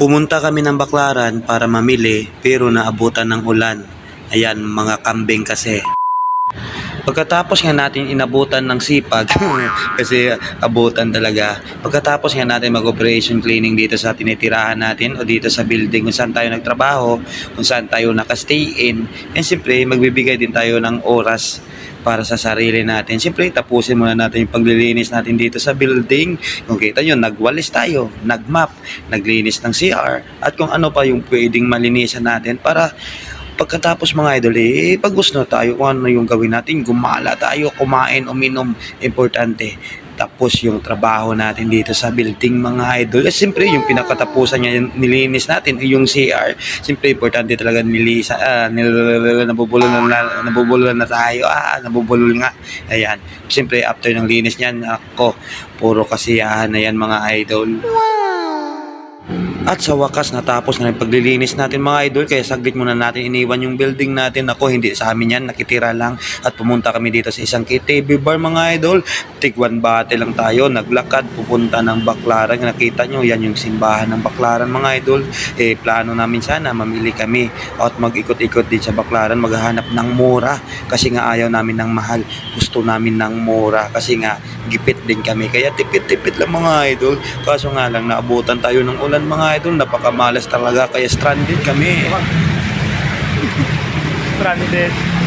Pumunta kami ng Baklaran para mamili pero naabutan ng ulan. Ayan, mga kambing kasi. Pagkatapos nga natin inabutan ng sipag, kasi abutan talaga. Pagkatapos nga natin mag-operation cleaning dito sa tinitirahan natin o dito sa building kung saan tayo nagtrabaho, kung saan tayo nakastay in, and siyempre magbibigay din tayo ng oras para sa sarili natin. Siyempre, tapusin muna natin yung paglilinis natin dito sa building. Kung kita nyo, nagwalis tayo, nagmap, naglinis ng CR, at kung ano pa yung pwedeng malinisan natin para pagkatapos mga idol, eh, pag gusto tayo kung ano yung gawin natin, gumala tayo, kumain, uminom, importante. Tapos yung trabaho natin dito sa building mga idol. Eh, siyempre, yung pinakatapusan niya, yung nilinis natin, yung CR. Siyempre, importante talaga nilisa, ah, nil, nabubulol na, nabubulol na tayo. Ah, nabubulol nga. Ayan. Siyempre, after ng linis niyan, ako, puro kasiyahan na yan mga idol. At sa wakas natapos na yung paglilinis natin mga idol kaya saglit muna natin iniwan yung building natin. Ako hindi sa amin yan nakitira lang. At pumunta kami dito sa isang KTV bar mga idol. Tigwan bate lang tayo naglakad pupunta ng Baklaran nakita nyo yan yung simbahan ng Baklaran mga idol. Eh plano namin sana mamili kami at mag-ikot-ikot din sa Baklaran maghahanap ng mura. Kasi nga ayaw namin ng mahal gusto namin ng mura. Kasi nga gipit din kami kaya tipid-tipid lang mga idol. Kaso nga lang naabutan tayo ng ulan mga idol napakamalas talaga kaya stranded kami Stranded.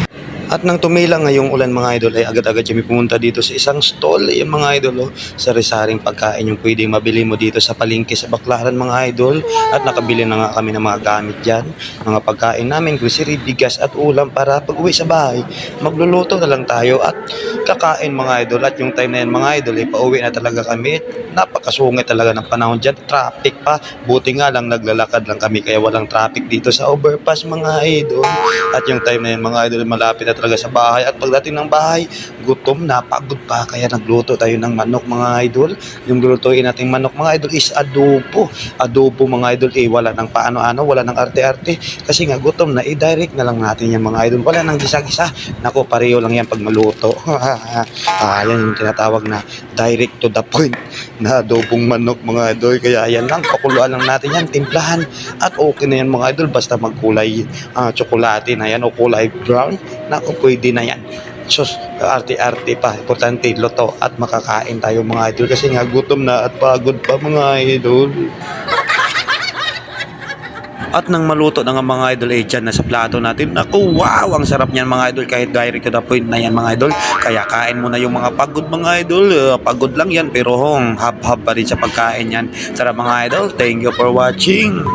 At nang tumila nga yung ulan mga idol ay agad-agad kami pumunta dito sa isang stall. Yung mga idol oh, sari-saring pagkain yung pwedeng mabili mo dito sa palengke sa Baklaran mga idol. At nakabili na nga kami ng mga gamit dyan. Mga pagkain namin grocery, bigas at ulam para pag uwi sa bahay magluluto na lang tayo at kakain mga idol. At yung time na yan mga idol eh, pauwi na talaga kami. Napakasungit talaga ng panahon dyan. Traffic pa. Buti nga lang naglalakad lang kami kaya walang traffic dito sa overpass mga idol. At yung time na yan mga idol malapit na talaga sa bahay. At pagdating ng bahay gutom na pagod pa. Kaya nagluto tayo ng manok mga idol. Yung lulutuin nating manok mga idol is adobo. Adobo mga idol eh wala nang paano-ano wala nang arte-arte. Kasi nga gutom na i-direct na lang natin yan mga idol. Wala nang gisa-gisa. Nako pareho lang yan pag maluto. Ah, yan yung tinatawag na direct to the point na adobong manok mga idol. Kaya yan lang pakuluan lang natin yan timplahan. At okay na yan mga idol basta magkulay ah, tsokolate na yan o kulay brown. Nako pwede na yan. Sus arte-arte pa. Importante loto at makakain tayo mga idol. Kasi nga gutom na at pagod pa mga idol. At nang maluto na nga mga idol eh dyan na sa plato natin. Naku wow! Ang sarap niyan mga idol. Kahit direct to the point na yan mga idol. Kaya kain mo na yung mga pagod mga idol. Uh, pagod lang yan pero hong hab-hab pa rin sa pagkain yan. Sarap mga idol thank you for watching